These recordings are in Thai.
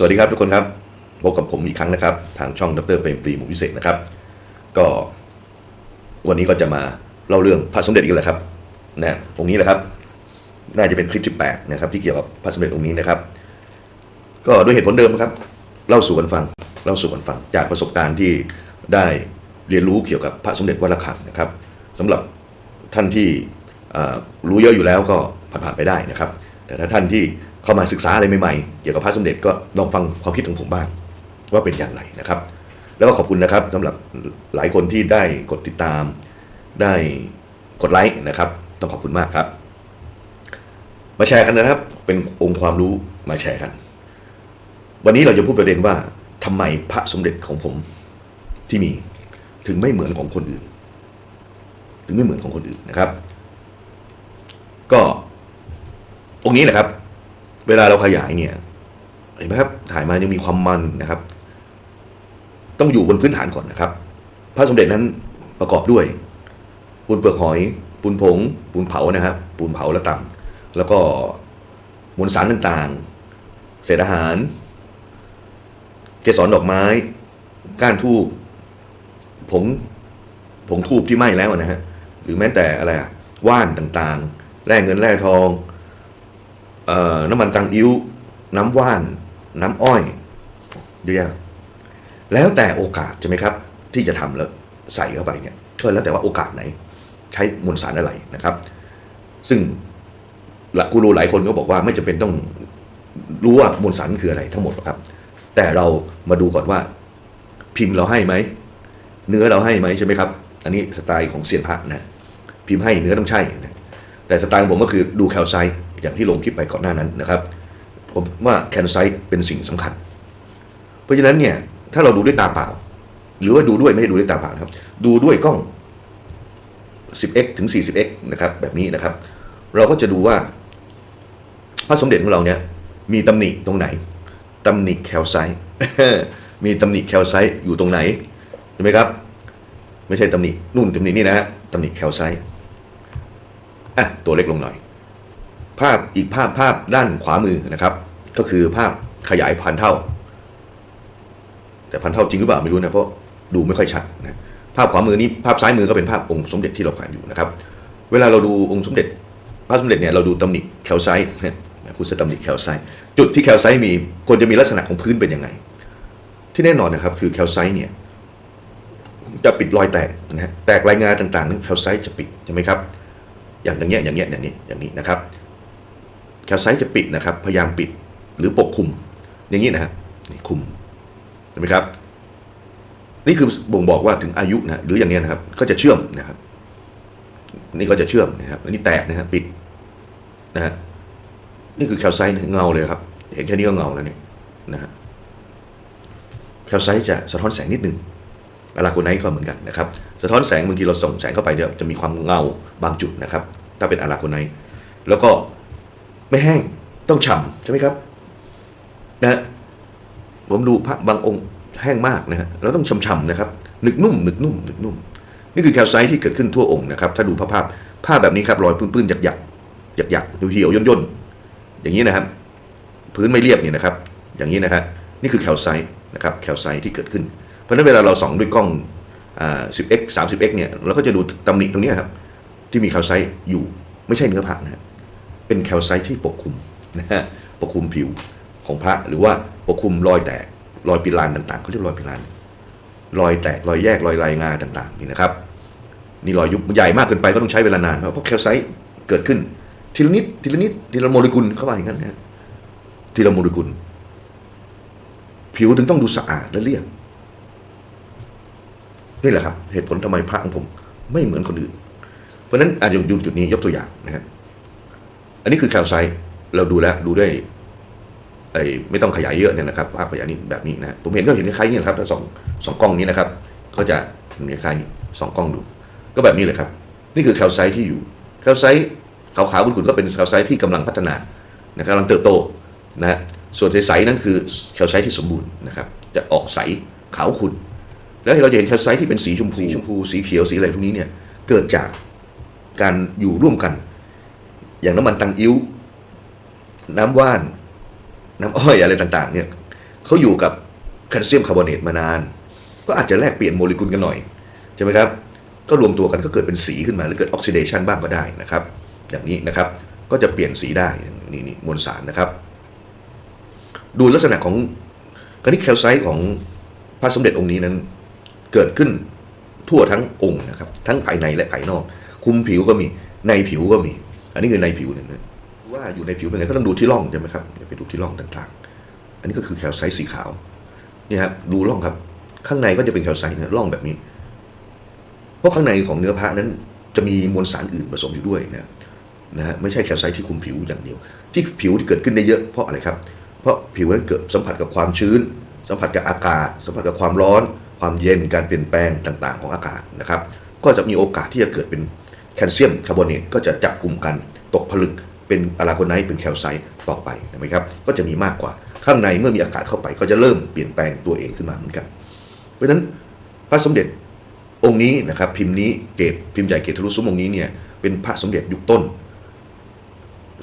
สวัสดีครับทุกคนครับพบกับผมอีกครั้งนะครับ ทางช่องดรเปรมปรีหมูวิเศษนะครับ ก็วันนี้ก็จะมาเล่าเรื่องพระสมเด็จอีกแล้วครับนะองค์นี้แหละครับ น่าจะเป็นคลิปที่8นะครับที่เกี่ยวกับพระสมเด็จองค์นี้นะครับ ก็ด้วยเหตุผลเดิมครับ เล่าสู่กันฟังเล่าสู่กันฟัง จากประสบการณ์ที่ได้เรียนรู้เกี่ยวกับพระสมเด็จวัดระฆังนะครับสำหรับท่านที่รู้เยอะอยู่แล้วก็ผ่านๆไปได้นะครับ แต่ถ้าท่านที่เข้ามาศึกษาอะไรใหม่ๆ เกี่ยวกับพระสมเด็จก็ลองฟังความคิดของผมบ้างว่าเป็นอย่างไรนะครับ แล้วก็ขอบคุณนะครับสำหรับหลายคนที่ได้กดติดตาม ได้กดไลค์นะครับ ต้องขอบคุณมากครับ มาแชร์กันนะครับ เป็นองค์ความรู้มาแชร์กัน วันนี้เราจะพูดประเด็นว่าทำไมพระสมเด็จของผมที่มีถึงไม่เหมือนของคนอื่น ถึงไม่เหมือนของคนอื่นนะครับ ก็ องนี้แหละครับ เวลาเราขยายเนี่ย เห็นไหมครับ ถ่ายมายังมีความมันนะครับ ต้องอยู่บนพื้นฐานก่อนนะครับ พระสมเด็จนั้นประกอบด้วย ปูนเปลือกหอย ปูนผง ปูนเผานะครับ ปูนเผาและต่ำแล้วก็มวลสารต่างๆ เศษอาหาร เกสรดอกไม้ ก้านทูบผงผงทูบที่ไหม้แล้วนะฮะ หรือแม้แต่อะไรอะว่านต่างๆ แร่เงินแร่ทอง น้ำมันตังอิ้ว น้ำว่าน น้ำอ้อยเยอะแยะแล้วแต่โอกาสใช่ไหมครับ ที่จะทำแล้วใส่เข้าไปเนี่ยก็แล้วแต่ว่าโอกาสไหน ใช้มวลสารอะไรนะครับ ซึ่งหลักกูรูหลายคนก็บอกว่าไม่จำเป็นต้องรู้ว่ามวลสารคืออะไรทั้งหมดหรอกครับ แต่เรามาดูก่อนว่าพิมพ์เราให้ไหมเนื้อเราให้ไหมใช่ไหมครับ อันนี้สไตล์ของเซียนพระนะพิมพ์ให้เนื้อต้องใช่นะ แต่สไตล์ของผมก็คือดูแคลไซต์อย่างที่ลงคลิปไปก่อนหน้านั้นนะครับ ผมว่าแคลไซต์เป็นสิ่งสำคัญ เพราะฉะนั้นเนี่ยถ้าเราดูด้วยตาเปล่า หรือว่าดูด้วยไม่ใช่ดูด้วยตาเปล่าครับ ดูด้วยกล้อง 10x ถึง 40x นะครับแบบนี้นะครับ เราก็จะดูว่าพระสมเด็จของเราเนี่ยมีตำหนิตรงไหนตำหนิแคลไซต์มีตำหนิแคลไซต์อยู่ตรงไหนเห็นไหมครับ ไม่ใช่ตำหนินู่นตำหนินี่นะฮะตำหนิแคลไซต์ อะตัวเล็กลงหน่อย ภาพอีกภาพภาพด้านขวามือนะครับ ก็คือภาพขยายพันเท่า แต่พันเท่าจริงหรือเปล่าไม่รู้นะเพราะดูไม่ค่อยชัดนะภาพขวามือนี้ภาพซ้ายมือก็เป็นภาพองค์สมเด็จที่เราแขวนอยู่นะครับ เวลาเราดูองค์สมเด็จพระสมเด็จเนี่ยเราดูตำหนิแคลไซต์พูดซะตำหนิแคลไซต์จุดที่แคลไซต์มีควรจะมีลักษณะของพื้นเป็นยังไง ที่แน่นอนนะครับ คือแคลไซต์เนี่ยจะปิดรอยแตกนะฮะแตกรายงานต่างๆนั้นแคลไซต์จะปิดใช่ไหมครับ อย่างอย่างเงี้ยอย่างเงี้ยอย่างนี้อย่างนี้นะครับแคลไซต์จะปิดนะครับ พยายามปิดหรือปกคลุม อย่างนี้นะฮะนี่คลุมเห็นไหมครับ นี่คือบ่งบอกว่าถึงอายุนะหรืออย่างเนี้ยนะครับ ก็จะเชื่อมนะครับ นี่ก็จะเชื่อมนะครับอันนี้แตกนะครับปิดนะฮะนี่คือแคลไซต์เงาเลยครับ เห็นแค่นี้ก็เงาแล้วเนี่ยนะฮะแคลไซต์จะสะท้อนแสงนิดนึง อะลาโกไนท์ก็เหมือนกันนะครับสะท้อนแสงบางทีเราส่งแสงเข้าไปเนี่ยจะมีความเงาบางจุดนะครับ ถ้าเป็นอะลาโกไนท์แล้วก็ไม่แห้งต้องฉ่ำใช่ไหมครับนะฮะผมดูพระบางองค์แห้งมากนะฮะแล้วต้องฉ่ำๆนะครับหนึกนุ่มหนึกนุ่มหนึกนุ่ม นี่คือแคลไซต์ที่เกิดขึ้นทั่วองค์นะครับ ถ้าดูภาพภาพภาพแบบนี้ครับรอยปื้นๆหยักหยักหยักหยักๆเหี่ยวๆย่นย่นๆอย่างนี้นะครับ พื้นไม่เรียบเนี่ยนะครับ อย่างนี้นะฮะนี่คือแคลไซต์นะครับแคลไซต์ที่เกิดขึ้น เพราะฉะนั้นเวลาเราส่องด้วยกล้องอ 10x 30x เนี่ยเราก็จะดูตำหนิตรงนี้ครับ ที่มีแคลไซต์อยู่ไม่ใช่เนื้อพระนะฮะเป็นแคลไซต์ที่ปกคลุมนะฮะปกคลุมผิวของพระหรือว่าปกคลุมรอยแตกรอยปิลานต่างๆเขาเรียกรอยปิลานรอยแตกรอยแยกรอยลายงาต่างๆนี่นะครับนี่รอยยุบใหญ่มากเกินไปก็ต้องใช้เวลานานเพราะแคลไซต์เกิดขึ้นทีละนิดทีละนิดทีละโมเลกุลเข้าไปอย่างนั้นนะทีละโมเลกุล ผิวถึงต้องดูสะอาดและเรียบ นี่แหละครับ เหตุผลทำไมพระของผม ไม่เหมือนคนอื่น เพราะฉะนั้นอาจจะดูจุดนี้ยกตัวอย่างนะฮะอันนี้คือแคลไซต์เราดูแล้วดูด้วยไอ้ไม่ต้องขยายเยอะเนี่ยนะครับภาพขยายนี้แบบนี้นะผมเห็นก็เห็นคล้ายๆนี่นะครับถ้าสองสองกล้องนี้นะครับก็จะเห็นคล้ายสองกล้องดู ก็แบบนี้เลยครับ นี่คือแคลไซต์ที่อยู่แคลไซต์ขาวๆขุ่นก็เป็นแคลไซต์ที่กำลังพัฒนานะครับกำลังเติบโตนะฮะส่วนใสๆนั้นคือแคลไซต์ที่สมบูรณ์นะครับ จะออกใสขาวขุ่น แล้วเราจะเห็นแคลไซต์ที่เป็นสีชมพูสีชมพูสีเขียวสีอะไรพวกนี้เนี่ยเกิดจากการอยู่ร่วมกัน อย่างน้ำมันตังอิ้วน้ำว่าน น้ำอ้อยอะไรต่างๆ เนี่ยเขาอยู่กับแคลเซียมคาร์บอเนตมานาน ก็อาจจะแลกเปลี่ยนโมเลกุลกันหน่อยใช่ไหมครับก็รวมตัวกันก็เกิดเป็นสีขึ้นมาหรือเกิดออกซิเดชันบ้างก็ได้นะครับ อย่างนี้นะครับก็จะเปลี่ยนสีได้นี่นี่มวลสารนะครับ ดูลักษณะของกรณีแคลไซต์ของพระสมเด็จองค์นี้นั้น เกิดขึ้นทั่วทั้งองค์นะครับ ทั้งภายในและภายนอก คุมผิวก็มีในผิวก็มี อันนี้คือในผิวเนี่ยนะว่าอยู่ในผิวเป็นไงก็ต้องดูที่ร่องใช่ไหมครับไปดูที่ร่องต่างๆ อันนี้ก็คือแคลไซต์สีขาวนี่ครับดูร่องครับ ข้างในก็จะเป็นแคลไซต์เนี่ยร่องแบบนี้ เพราะข้างในของเนื้อพระนั้นจะมีมวลสารอื่นผสมอยู่ด้วยนะนะฮะไม่ใช่แคลไซต์ที่คุมผิวอย่างเดียว ที่ผิวที่เกิดขึ้นได้เยอะเพราะอะไรครับ เพราะผิวนั้นเกิดสัมผัสกับความชื้น สัมผัสกับอากาศ สัมผัสกับความร้อน ความเย็นการเปลี่ยนแปลงต่างๆ ของอากาศนะครับ ก็จะมีโอกาสที่จะเกิดเป็นแคลเซียมคาร์บอเนตก็จะจับกลุ่มกันตกผลึกเป็นอะลาโกไนต์เป็นแคลไซต์ต่อไปนะครับ ก็จะมีมากกว่าข้างในเมื่อมีอากาศเข้าไป ก็จะเริ่มเปลี่ยนแปลงตัวเองขึ้นมาเหมือนกัน เพราะฉะนั้นพระสมเด็จองค์นี้นะครับพิมพ์นี้เกตพิมพ์ใหญ่เกตทะลุซุ้มองค์นี้เนี่ยเป็นพระสมเด็จยุคต้น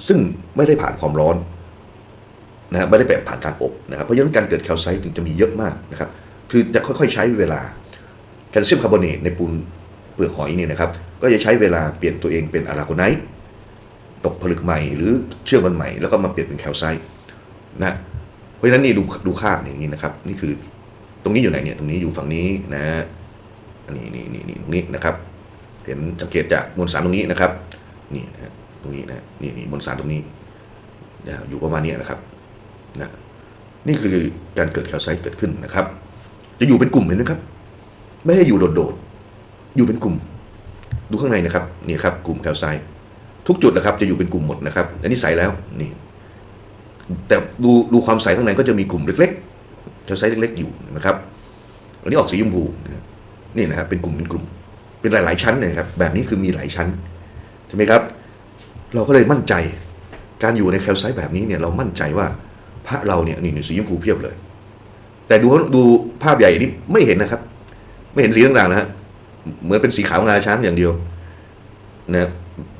ซึ่งไม่ได้ผ่านความร้อนนะฮะไม่ได้แบบผ่านการอบนะครับเพราะฉะนั้นการเกิดแคลไซต์จึงจะมีเยอะมากนะครับ คือจะค่อยๆใช้เวลาแคลเซียมคาร์บอเนตในปูนเปลือกหอยเนี่ยนะครับ ก็จะใช้เวลาเปลี่ยนตัวเองเป็นอะลาโกไนต์ตกผลึกใหม่หรือเชื่อมกันใหม่แล้วก็มาเปลี่ยนเป็นแคลไซต์นะเพราะฉะนั้นนี่ดูดูค่าพอย่างนี้นะครับ นี่คือตรงนี้อยู่ไหนเนี่ยตรงนี้อยู่ฝั่งนี้นะฮะอันนี้นี่นี่นี่ตรงนี้นะครับ เห็นสังเกตจากมวลสารตรงนี้นะครับ นี่นะตรงนี้นะนี่นี่มวลสารตรงนี้อยู่ประมาณนี้นะครับนะนี่คือการเกิดแคลไซต์เกิดขึ้นนะครับ จะอยู่เป็นกลุ่มเห็นไหมครับ ไม่ให้อยู่โดดๆอยู่เป็นกลุ่ม ดูข้างในนะครับนี่ครับ กลุ่มแคลไซต์ทุกจุดนะครับ จะอยู่เป็นกลุ่มหมดนะครับ อันนี้ใสแล้วนี่ แต่ดูดูความใสข้างในก็จะมีกลุ่มเล็กๆแคลไซต์เล็กๆอยู่นะครับ อันนี้ออกสีชมพูนนี่นะครับเป็นกลุ่มเป็นกลุ่ม เป็นหลายๆชั้นนะครับ แบบนี้คือมีหลายชั้นใช่ไหมครับ เราก็เลยมั่นใจการอยู่ในแคลไซต์แบบนี้เนี่ยเรามั่นใจว่าพระเราเนี่ยนี่นี่สีชมพูเพียบเลย แต่ดูดูภาพใหญ่นี่ไม่เห็นนะครับ ไม่เห็นสีต่างๆนะฮะเหมือนเป็นสีขาวงาช้างอย่างเดียวนะ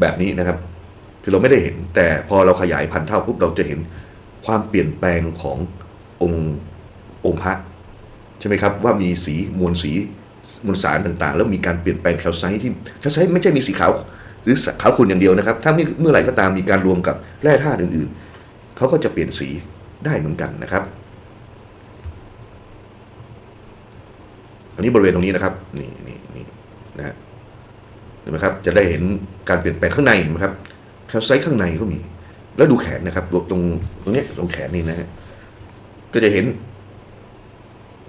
แบบนี้นะครับ คือเราไม่ได้เห็น แต่พอเราขยายพันเท่าปุ๊บเราจะเห็นความเปลี่ยนแปลงขององค์องค์พระใช่ไหมครับว่ามีสีมวลสีมวลสารต่างๆ แล้วมีการเปลี่ยนแปลงแคลไซต์ที่แคลไซต์ไม่ใช่มีสีขาวหรือขาวขุ่นอย่างเดียวนะครับถ้าเมื่อไหร่ก็ตามมีการรวมกับแร่ธาตุอื่นๆเขาก็จะเปลี่ยนสีได้เหมือนกันนะครับ อันนี้บริเวณตรงนี้นะครับ นี่นี่นี่นะเห็นไหมครับ จะได้เห็นการเปลี่ยนแปลงข้างในเห็นไหมครับแคลไซต์ข้างในก็มี แล้วดูแขนนะครับตรงตรงนี้ตรงแขนนี่นะฮะก็จะเห็น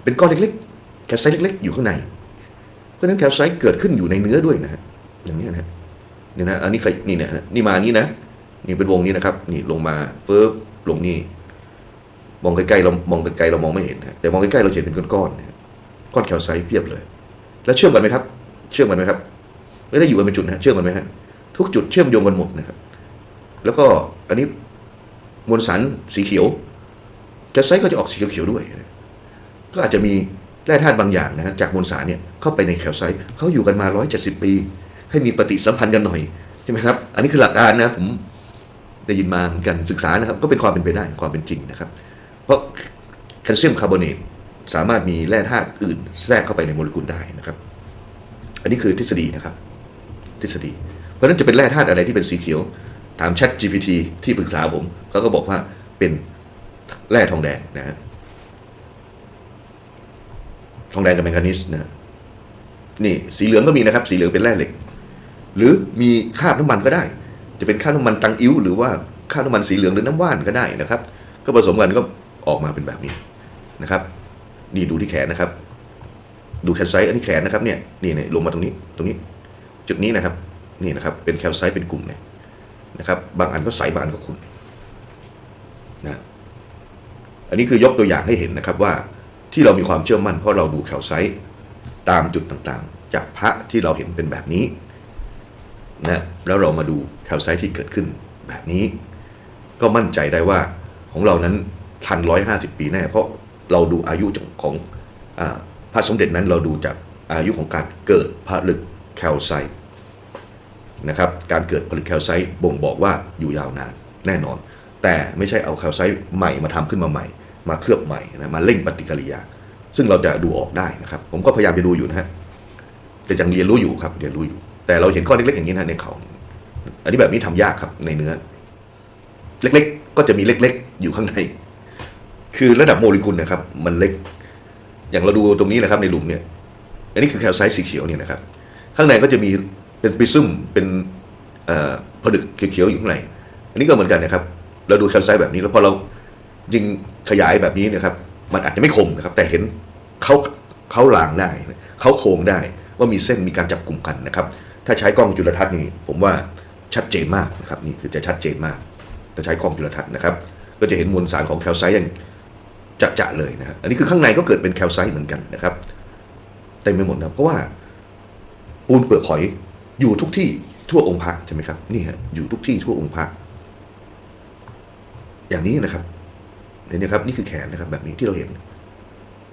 เป็นก้อนเล็กๆแคลไซต์เล็ก ๆ อยู่ข้างใน เพราะฉะนั้นแคลไซต์เกิดขึ้นอยู่ในเนื้อด้วยนะฮะอย่างนี้นะฮะนี่นะอันนี้เคยนี่นะฮะนี่มานี้นะนี่เป็นวงนี้นะครับ นี่ลงมาเฟิร์บลงนี่มองใกล้ๆเรามองไกลๆเรามองไม่เห็นนะแต่มองใกล้ๆเราเห็นเป็นก้อนๆนะ ก้อนแคลไซต์เพียบเลย แล้วเชื่อมกันไหมครับ เชื่อมกันไหมครับไม่ได้อยู่กันเป็นจุดนะเชื่อมกันไหมฮะทุกจุดเชื่อมโยงกันหมดนะครับ แล้วก็อันนี้มวลสารสีเขียวแคลไซต์ก็จะออกสีเขียวๆด้วยนะก็อาจจะมีแร่ธาตุบางอย่างนะฮะจากมวลสารเนี่ยเข้าไปในแคลไซต์เขาอยู่กันมา 170 ปี ให้มีปฏิสัมพันธ์กันหน่อยใช่ไหมครับ อันนี้คือหลักการนะผมได้ยินมาเหมือนกันศึกษานะครับ ก็เป็นความเป็นไปได้ความเป็นจริงนะครับ เพราะแคลเซียมคาร์บอเนต สามารถมีแร่ธาตุอื่น แทรกเข้าไปในโมเลกุลได้นะครับ อันนี้คือทฤษฎีนะครับ ทฤษฎี เพราะฉะนั้นจะเป็นแร่ธาตุอะไรที่เป็นสีเขียว ถาม Chat GPT ที่ปรึกษาผมเขาก็บอกว่าเป็นแร่ทองแดงนะฮะทองแดงกับแมงกานีสนะนี่สีเหลืองก็มีนะครับ สีเหลืองเป็นแร่เหล็ก หรือมีคราบน้ำมันก็ได้ จะเป็นคราบน้ำมันตังอิ้วหรือว่าคราบน้ำมันสีเหลืองหรือน้ำว่านก็ได้นะครับ ก็ผสมกันก็ออกมาเป็นแบบนี้นะครับ นี่ดูที่แขนนะครับ ดูแคลไซต์อันนี้แขนนะครับเนี่ยนี่เนี่ยลงมาตรงนี้ตรงนี้ จุดนี้นะครับนี่นะครับ เป็นแคลไซต์เป็นกลุ่มเนี่ยนะครับ บางอันก็ใสบางอันก็ขุ่นนะอันนี้คือยกตัวอย่างให้เห็นนะครับว่าที่เรามีความเชื่อมั่นเพราะเราดูแคลไซต์ตามจุดต่างๆ จากพระที่เราเห็นเป็นแบบนี้นะแล้วเรามาดูแคลไซต์ที่เกิดขึ้นแบบนี้ ก็มั่นใจได้ว่าของเรานั้นทันร้อยห้าสิบปีแน่เพราะ เราดูอายุของอพระสมเด็จนั้นเราดูจากอายุของการเกิดผลึกแคลไซต์นะครับการเกิดผลึกแคลไซต์บ่งบอกว่าอยู่ยาวนานแน่นอน แต่ไม่ใช่เอาแคลไซต์ใหม่มาทำขึ้นมาใหม่ มาเคลือบใหม่นะมาเร่งปฏิกิริยา ซึ่งเราจะดูออกได้นะครับ ผมก็พยายามจะดูอยู่นะฮะแต่ยังเรียนรู้อยู่ครับเรียนรู้อยู่ แต่เราเห็นข้อเล็กๆอย่างนี้นะในเขา อันนี้แบบนี้ทำยากครับในเนื้อ เล็กๆ ก็จะมีเล็ก ๆ อยู่ข้างใน คือระดับโมเลกุลนะครับ มันเล็ก อย่างเราดูตรงนี้นะครับในหลุมเนี่ย อันนี้คือแคลไซต์สีเขียวเนี่ยนะครับ ข้างในก็จะมีเป็นปริซึมเป็นผลึกเขียวๆอยู่ข้างใน อันนี้ก็เหมือนกันนะครับ เราดูแคลไซต์แบบนี้แล้วพอเรายิงขยายแบบนี้นะครับ มันอาจจะไม่คมนะครับ แต่เห็นเขาเขาลางได้เขาโครงได้ว่ามีเส้นมีการจับกลุ่มกันนะครับ ถ้าใช้กล้องจุลทรรศน์นี่ผมว่าชัดเจนมากนะครับนี่คือจะชัดเจนมากถ้าใช้กล้องจุลทรรศน์นะครับ ก็จะเห็นมวลสารของแคลไซต์อย่าง จะจะเลยนะครับอันนี้คือข้างในก็เกิดเป็นแคลไซต์เหมือนกันนะครับเต็มไปหมดนะเพราะว่าปูนเปลือกหอยอยู่ทุกที่ทั่วองค์พระใช่ไหมครับนี่ฮะอยู่ทุกที่ทั่วองค์พระอย่างนี้นะครับเห็นไหมครับนี่คือแขนนะครับ แบบนี้ที่เราเห็น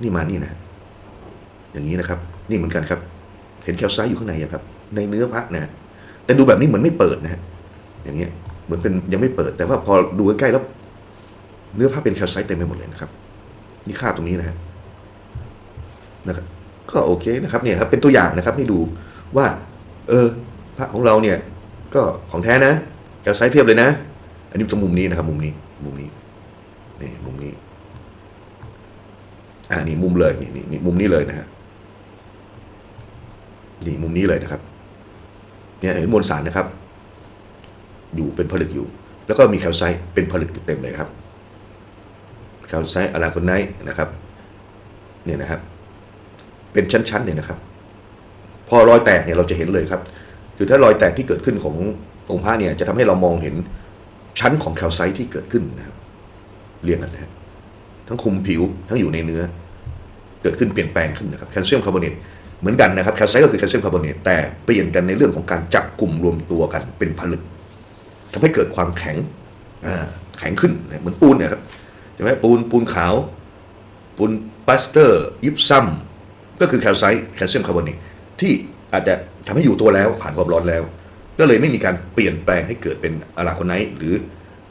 นี่มานี่นะ อย่างนี้นะครับ นี่เหมือนกันครับ เห็นแคลไซต์อยู่ข้างในครับ ในเนื้อพระนะแต่ดูแบบนี้เหมือนไม่เปิดนะฮะอย่างเงี้ยเหมือนเป็นยังไม่เปิด แต่ว่าพอดูใกล้ๆแล้ว เนื้อผ้าเป็นแคลไซต์เต็มไปหมดเลยนะครับ นี่คราบตรงนี้นะฮะนะครับก็โอเคนะครับเนี่ยครับเป็นตัวอย่างนะครับให้ดูว่า เออพระของเราเนี่ย ก็ของแท้นะแคลไซต์เพียบเลยนะ อันนี้ตรงมุมนี้นะครับ มุมนี้ มุมนี้นี่มุมนี้ อ่านี่มุมเลยนี่นี่นี่มุมนี้เลยนะฮะนี่มุมนี้เลยนะครับ เนี่ยเห็นมวลสารนะครับ อยู่เป็นผลึกอยู่ แล้วก็มีแคลไซต์เป็นผลึกอยู่เต็มเลยครับ แคลไซต์อะลาโคไนนะครับเนี่ยนะครับ เป็นชั้นๆเนี่ยนะครับ พอรอยแตกเนี่ยเราจะเห็นเลยครับ คือถ้ารอยแตกที่เกิดขึ้นขององค์พระเนี่ยจะทำให้เรามองเห็นชั้นของแคลไซต์ที่เกิดขึ้นนะครับ เรียงกันนะทั้งคุมผิวทั้งอยู่ในเนื้อ เกิดขึ้นเปลี่ยนแปลงขึ้นนะครับแคลเซียมคาร์บอเนตเหมือนกันนะครับแคลไซต์ก็คือแคลเซียมคาร์บอเนตแต่เปลี่ยนกันในเรื่องของการจับกลุ่มรวมตัวกันเป็นผลึกทำให้เกิดความแข็งแข็งขึ้นเนี่ยเหมือนปูนเนี่ยครับ ใช่ไหมปูนปูนขาว ปูนปาสเตอร์ ยิปซัม ก็คือแคลไซต์แคลเซียมคาร์บอเนตที่อาจจะทำให้อยู่ตัวแล้วผ่านความร้อนแล้ว ก็เลยไม่มีการเปลี่ยนแปลงให้เกิดเป็นอะลาโคไนท์หรือ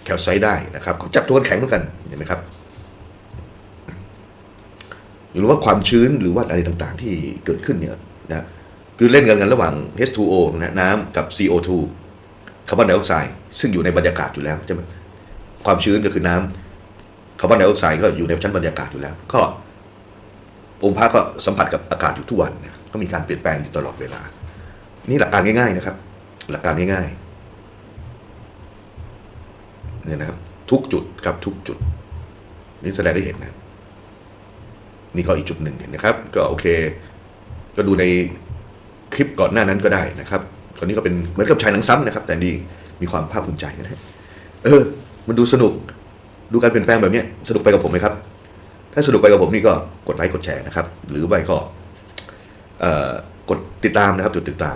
แคลไซต์ได้นะครับเขาจับตัวกันแข็งเหมือนกันเห็นไหมครับหรือว่าความชื้นหรือว่าอะไรต่างๆ ที่เกิดขึ้นเนี่ยนะคือเล่นกันกันระหว่าง H2O นะน้ำกับ CO2 คาร์บอนไดออกไซด์ซึ่งอยู่ในบรรยากาศอยู่แล้วใช่ไหมความชื้นก็คือน้ำ คาร์บอนไดออกไซด์ก็อยู่ในชั้นบรรยากาศอยู่แล้ว ก็ องค์พระก็สัมผัสกับอากาศอยู่ทุกวันนะก็มีการเปลี่ยนแปลงอยู่ตลอดเวลา นี่หลักการง่าย ๆนะครับ หลักการง่ายๆเนี่ยนะครับ ทุกจุดครับทุกจุด นี่แสดงได้เห็นนะนี่ก็อีกจุดหนึ่งนะครับ ก็โอเค ก็ดูในคลิปก่อนหน้านั้นก็ได้นะครับตอนนี้ก็เป็นเหมือนกับชายหนังซ้ำนะครับ แต่นี่มีความภาคภูมิใจนะเออ มันดูสนุก ดูการเปลี่ยนแปลงแบบนี้สนุกไปกับผมไหมครับ ถ้าสนุกไปกับผมนี่ก็กดไลค์กดแชร์นะครับ หรือไม่ก็กดติดตามนะครับจุดติดตาม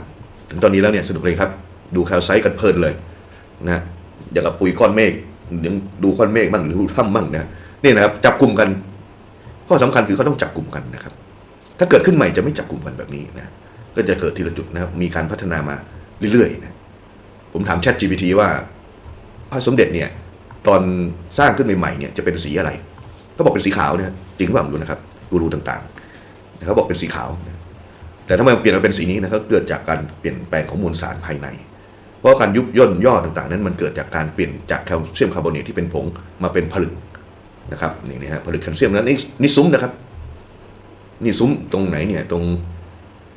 ถึงตอนนี้แล้วเนี่ยสนุกเลยครับ ดูแคลไซต์กันเพลินเลยนะอย่างกับปุ๋ยก้อนเมฆยังดูก้อนเมฆบ้างหรือดูถ้ำบ้างนะนี่นะครับจับกลุ่มกัน ข้อสำคัญคือเขาต้องจับกลุ่มกันนะครับ ถ้าเกิดขึ้นใหม่จะไม่จับกลุ่มกันแบบนี้นะก็จะเกิดทีละจุดนะครับมีการพัฒนามาเรื่อยๆนะผมถาม Chat GPT ว่าพระสมเด็จเนี่ย ตอนสร้างขึ้นใหม่ๆเนี่ยจะเป็นสีอะไร ก็บอกเป็นสีขาวเนะจริงหรือเปล่าไม่รู้นะครับกูรูต่างๆเขาบอกเป็นสีขาว แต่ทำไมมันเปลี่ยนมาเป็นสีนี้นะครับเกิดจากการเปลี่ยนแปลงของมวลสารภายใน เพราะการยุบย่นย่อต่างๆ นั้นมันเกิดจากการเปลี่ยนจากแคลเซียมคาร์บอเนตที่เป็นผงมาเป็นผลึกนะครับนี่นะฮะผลึกแคลเซียมนั้นนี่นี่ซุ้มนะครับ นี่ซุ้มตรงไหนเนี่ยตรง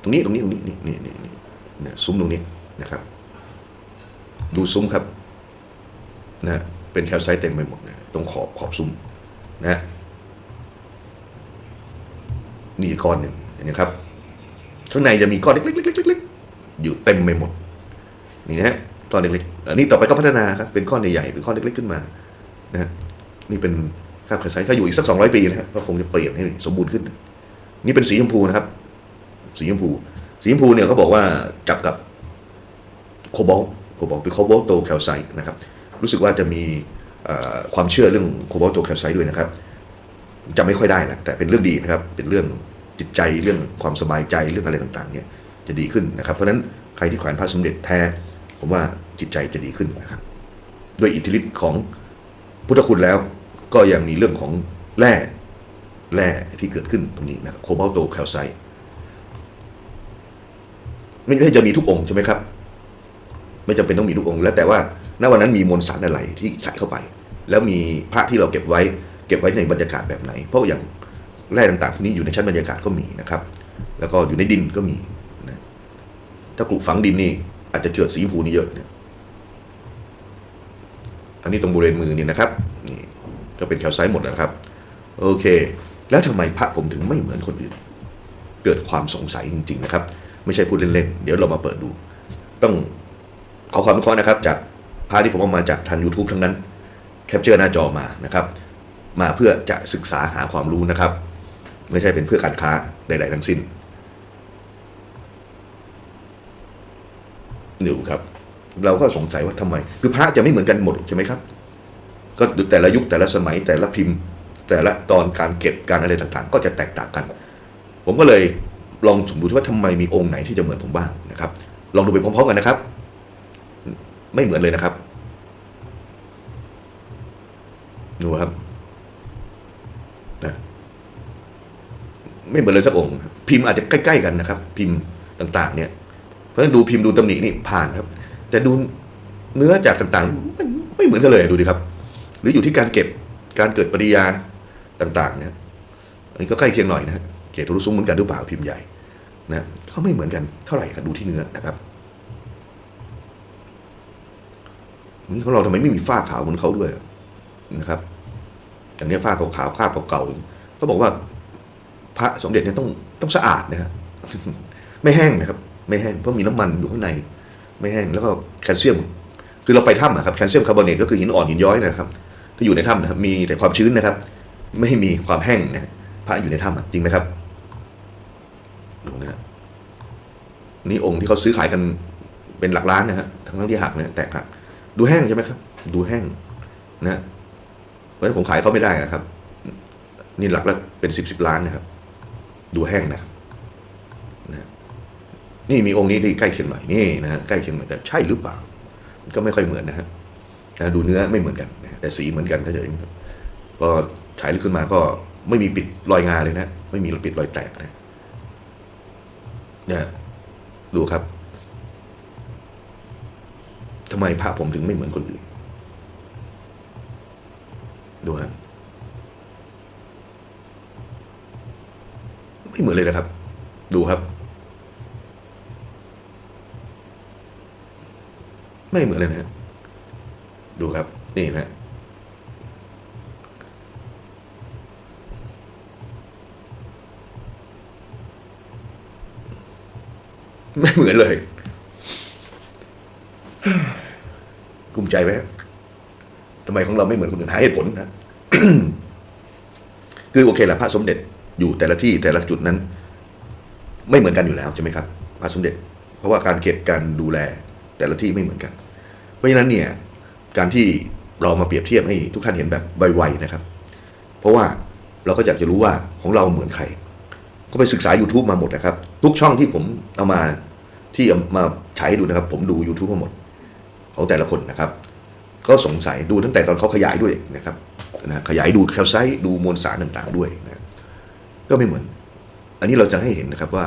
ตรงนี้ตรงนี้ตรงนี้นี่นี่นี่นี่เนี่ยซุ้มตรงนี้นะครับ ดูซุ้มครับนะฮะ เป็นแคลไซต์เต็มไปหมดนะตรงขอบขอบซุ้มนะฮะนี่ก้อนหนึ่งเห็นไหมครับข้างในจะมีก้อนเล็กๆๆๆอยู่เต็มไปหมดนี่นะฮะก้อนเล็กๆอันนี้ต่อไปก็พัฒนาครับเป็นก้อนใหญ่ๆเป็นก้อนเล็กๆขึ้นมานะฮะนี่เป็นคราบแคลไซต์ถ้าอยู่อีกสักสองร้อยปีนะฮะก็คงจะเปลี่ยนให้สมบูรณ์ขึ้น นี่เป็นสีชมพูนะครับ สีชมพู สีชมพูเนี่ยเขาบอกว่าจับกับโคบอลโคบอลเป็นโคบอลโตแคลไซต์นะครับ รู้สึกว่าจะมีความเชื่อเรื่องโคบอลโตแคลไซต์ด้วยนะครับจำไม่ค่อยได้แหละแต่เป็นเรื่องดีนะครับ เป็นเรื่องจิตใจเรื่องความสบายใจเรื่องอะไรต่างๆเนี่ยจะดีขึ้นนะครับ เพราะฉะนั้นใครที่แขวนพระสมเด็จแท้ ผมว่าจิตใจจะดีขึ้นนะครับด้วยอิทธิฤทธิ์ของพุทธคุณแล้ว ก็ยังมีเรื่องของแร่แร่ที่เกิดขึ้นตรงนี้นะครับโคบาลโตแคลไซต์ไม่ใช่จะมีทุกองค์ใช่ไหมครับ ไม่จำเป็นต้องมีทุกองค์แล้วแต่ว่าณวันนั้นมีมวลสารอะไรที่ใส่เข้าไป แล้วมีพระที่เราเก็บไว้ เก็บไว้ในบรรยากาศแบบไหน เพราะอย่างแร่ต่างๆพวกนี้อยู่ในชั้นบรรยากาศก็มีนะครับ แล้วก็อยู่ในดินก็มีนะถ้ากลุฝังดินนี่อาจจะเจือดสีชมพูนี่เยอะเนี่ยอันนี้ตรงบริเวณมือนี่นะครับนี่ก็เป็นแคลไซต์หมดนะครับ โอเค แล้วทำไมพระผมถึงไม่เหมือนคนอื่น เกิดความสงสัยจริง ๆ นะครับ ไม่ใช่พูดเล่นๆ เดี๋ยวเรามาเปิดดู ต้อง ขอความรู้เคราะห์นะครับ จากพระที่ผมเอามาจากทาง YouTube ทั้งนั้น แคปเจอร์หน้าจอมานะครับ มาเพื่อจะศึกษาหาความรู้นะครับ ไม่ใช่เป็นเพื่อการค้าใดๆทั้งสิ้นดูครับ เราก็สงสัยว่าทำไม คือพระจะไม่เหมือนกันหมดใช่ไหมครับ ก็แต่ละยุคแต่ละสมัยแต่ละพิมพ์ แต่ละตอนการเก็บการอะไรต่างๆ ก็จะแตกต่างกัน ผมก็เลยลองสมดูว่าทำไมมีองค์ไหนที่จะเหมือนผมบ้างนะครับ ลองดูไปพร้อมๆกันนะครับ ไม่เหมือนเลยนะครับ ดูครับนะไม่เหมือนเลยสักองค์ พิมพ์อาจจะใกล้ๆกันนะครับ พิมพ์ต่าง ๆ เนี่ย เพราะฉะนั้นดูพิมพ์ดูตำหนินี่ผ่านครับ แต่ดูเนื้อจากต่างๆมันไม่เหมือนกันเลยดูดิครับ หรืออยู่ที่การเก็บการเกิดปริยาต่าง ๆ เนี่ยอันนี้ก็ใกล้เคียงหน่อยนะเกตรุซุ้มเหมือนกันหรือเปล่าพิมพ์ใหญ่นะเขาไม่เหมือนกันเท่าไหร่ครับดูที่เนื้อนะครับนี่ ของเราทำไมไม่มีฝ้าขาวเหมือนเขาด้วยนะครับ อย่างนี้ฝ้าขาวๆคราเก่าๆเขาบอกว่า พระสมเด็จเนี่ยต้องต้องสะอาดนะครับไม่แห้งนะครับ ไม่แห้งเพราะมีน้ำมันอยู่ข้างใน ไม่แห้งแล้วก็แคลเซียม คือเราไปถ้ำอะครับแคลเซียมคาร์บอเนตก็คือหินอ่อนหินย้อยนะครับถ้าอยู่ในถ้ำนะครับมีแต่ความชื้นนะครับ ไม่มีความแห้งนะพระอยู่ในถ้ำจริงไหมครับดูนะฮะนี่องค์ที่เขาซื้อขายกันเป็นหลักล้านนะฮะทั้งทั้งที่หักนะแตกหัก ดูแห้งใช่ไหมครับ ดูแห้งนะเพราะฉะนั้นผมขายเขาไม่ได้นะครับ นี่หลักละเป็นสิบสิบล้านนะครับ ดูแห้งนะครับนะนี่มีองค์นี้ที่ใกล้เคียงใหน่นี่นะใกล้เคียงใหน่แต่ใช่หรือเปล่าก็ไม่ค่อยเหมือนนะฮะนะดูเนื้อไม่เหมือนกันนะแต่สีเหมือนกันถ้าเฉยๆพอฉายลึกขึ้นมาก็ไม่มีปิดรอยงาเลยนะ ไม่มีปิดรอยแตกนะเนี่ยดูครับ ทำไมพระผมถึงไม่เหมือนคนอื่น ดูครับไม่เหมือนเลยนะครับ ดูครับ ไม่เหมือนเลยนะฮะดูครับ นี่นะฮะไม่เหมือนเลย กลุ้มใจไหมทำไมของเราไม่เหมือนคนอื่นหาเหตุผลนะคือโอเคแหละพระสมเด็จอยู่แต่ละที่แต่ละจุดนั้น ไม่เหมือนกันอยู่แล้วใช่ไหมครับ พระสมเด็จ เพราะว่าการเก็บการดูแลแต่ละที่ไม่เหมือนกัน เพราะฉะนั้นเนี่ยการที่เรามาเปรียบเทียบให้ทุกท่านเห็นแบบไวๆนะครับ เพราะว่าเราก็อยากจะรู้ว่าของเราเหมือนใคร ก็ไปศึกษา YouTube มาหมดนะครับ ทุกช่องที่ผมเอามาที่เอามาใช้ให้ดูนะครับ ผมดู YouTube มาหมด ของแต่ละคนนะครับ ก็สงสัยดูตั้งแต่ตอนเขาขยายด้วยนะครับนะขยายดูแคลไซต์ดูมวลสารต่างๆด้วยนะก็ไม่เหมือน อันนี้เราจะให้เห็นนะครับว่า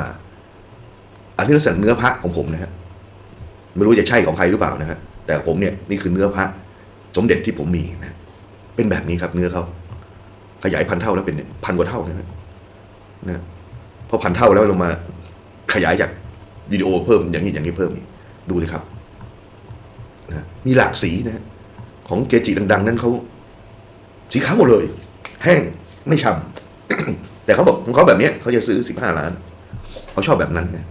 อันนี้ลักษณะเนื้อพระของผมนะครับไม่รู้จะใช่ของใครหรือเปล่านะฮะแต่ผมเนี่ยนี่คือเนื้อพระสมเด็จที่ผมมีนะ เป็นแบบนี้ครับเนื้อเขาขยายพันเท่าแล้วเป็นพันกว่าเท่านะฮะนะพอพันเท่าแล้วลงมาขยายจากวิดีโอเพิ่มอย่างนี้อย่างนี้เพิ่มดูสิครับ นะมีหลากสีนะฮะของเกจิดัง ๆ นั้นเขาสีขาวหมดเลย แห้งไม่ฉ่ำแต่เขาบอกของเขาแบบเนี้ยเขาจะซื้อสิบห้าล้านเขาชอบแบบนั้นนะ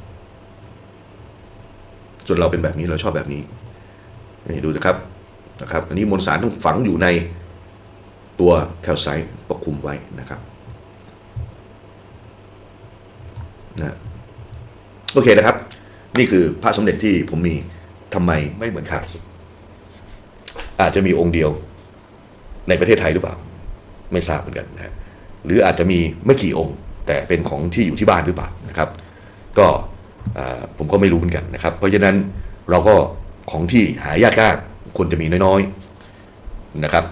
ส่วนเราเป็นแบบนี้เราชอบแบบนี้นี่ดูนะครับนะครับ อันนี้มวลสารต้องฝังอยู่ในตัวแคลไซต์ปกคลุมไว้นะครับนะโอเคนะครับ นี่คือพระสมเด็จที่ผมมี ทำไมไม่เหมือนใครอาจจะมีองค์เดียวในประเทศไทยหรือเปล่า ไม่ทราบเหมือนกันนะฮะหรืออาจจะมีไม่กี่องค์ แต่เป็นของที่อยู่ที่บ้านหรือเปล่านะครับ ก็อ่าผมก็ไม่รู้เหมือนกันนะครับ เพราะฉะนั้นเราก็ของที่หายากยากควรจะมีน้อยๆนะครับ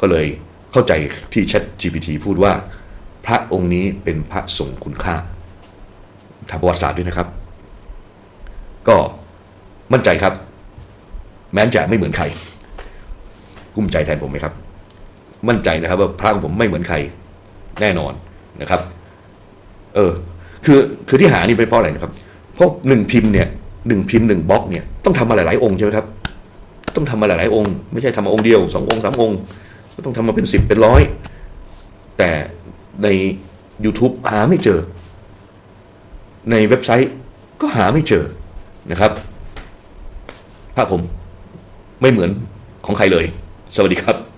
ก็เลยเข้าใจที่ Chat GPT พูดว่า พระองค์นี้เป็นพระทรงคุณค่าทางประวัติศาสตร์ด้วยนะครับ ก็ มั่นใจครับ แม้จะไม่เหมือนใครกุ้มใจแทนผมไหมครับ มั่นใจนะครับ ว่าพระของผมไม่เหมือนใคร แน่นอนนะครับ เออ คือคือที่หานี่เป็นเพราะอะไรนะครับ เพราะหนึ่งพิมพ์เนี่ยหนึ่งพิมพ์หนึ่งบล็อกเนี่ยต้องทำมาหลายๆองค์ใช่ไหมครับ ต้องทำมาหลายๆองค์ ไม่ใช่ทำมาองค์เดียวสององค์สามองค์ก็ต้องทำมาเป็นสิบเป็นร้อยแต่ใน YouTube หาไม่เจอ ในเว็บไซต์ก็หาไม่เจอนะครับ ภาผมไม่เหมือนของใครเลย สวัสดีครับ